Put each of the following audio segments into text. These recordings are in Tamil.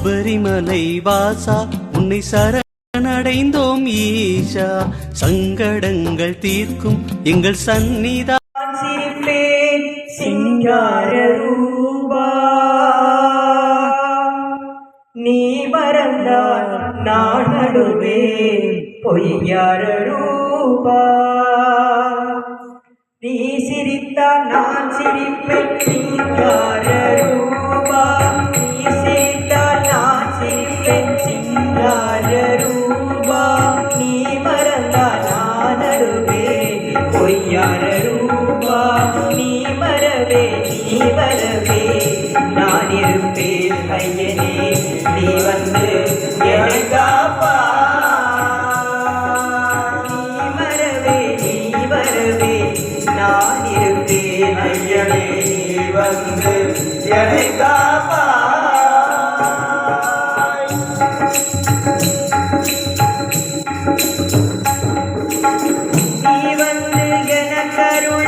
சபரிமலை வாசா உன்னை சரணடைந்தோம் ஈஷா. சங்கடங்கள் தீர்க்கும் எங்கள் சந்நிதா சிரிப்பேன் சிங்கார ரூபா. நீ மறந்தால் நான் நடுவேன் பொய்யார ரூபா. நீ சிரித்தால் நான் சிரிப்பேன் சிங்கார நடுவேன் பொய்யார ரூபா நீ வரவே நீ வரவே. நான் இருப்பேன் ஐயனே நீ வந்து எனக்காப்பா நீ வரவே நீ வரவே. நான் இருப்பேன் ஐயனே நீ வந்து எனக்கா करो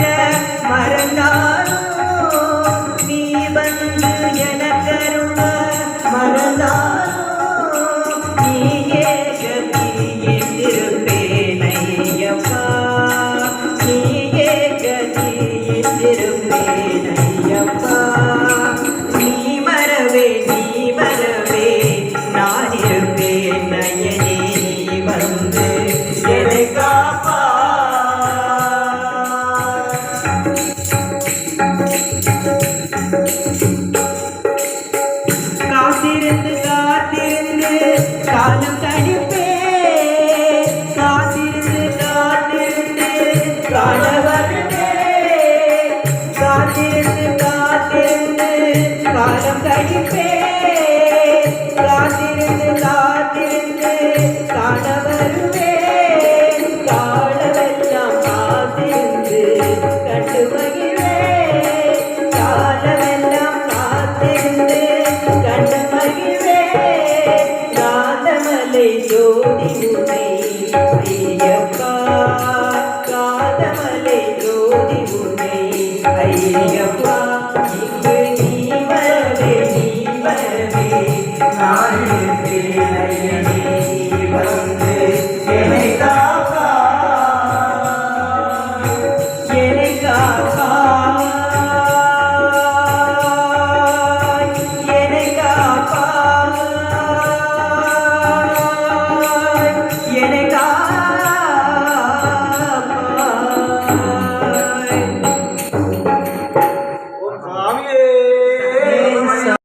కాదలే జ్యోతి అయ్యప్ప కాదమలే జ్యోతి అయ్యప్ప. జీవన జీవన జీవన